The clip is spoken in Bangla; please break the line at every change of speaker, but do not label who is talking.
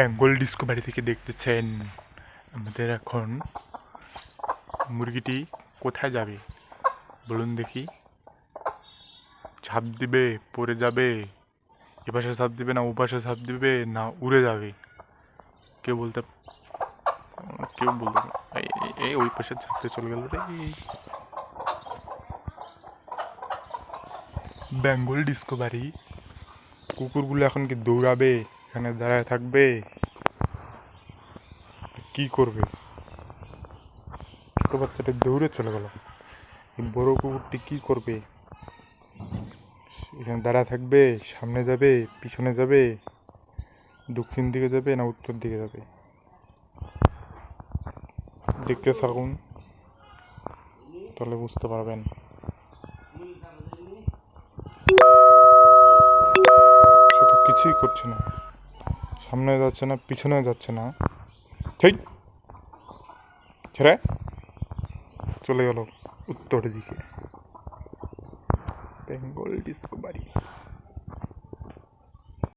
বেঙ্গল ডিসকভারি থেকে দেখতেছেন আমাদের এখন মুরগিটি কোথায় যাবে? বলুন দেখি। ঝাঁপ দিবে, পড়ে যাবে। এপাশে ঝাঁপ দিবে না ওপাশে ঝাঁপ দিবে না উড়ে যাবে? কেউ বলতে কেউ বলতে এই ওই পাশে ঝাঁপতে চলে গেল রে। বেঙ্গল ডিসকভারি কুকুরগুলো এখন কি দৌড়াবে? এখানে দাঁড়ায় থাকবে? কি করবে? ছোট বাচ্চাটা দৌড়ে চলে গেল। বড় কুকুরটি কি করবে? এখানে দাঁড়া থাকবে, সামনে যাবে, পিছনে যাবে, দক্ষিণ দিকে যাবে না উত্তর দিকে যাবে? দেখতে থাকুন, তাহলে বুঝতে পারবেন। কিছুই করছে না। সামনে যাচ্ছে না পিছনে যাচ্ছে না। ঠিক ছেড়ে! চলে গেল উত্তর দিকে। বেঙ্গল ডিসকভারি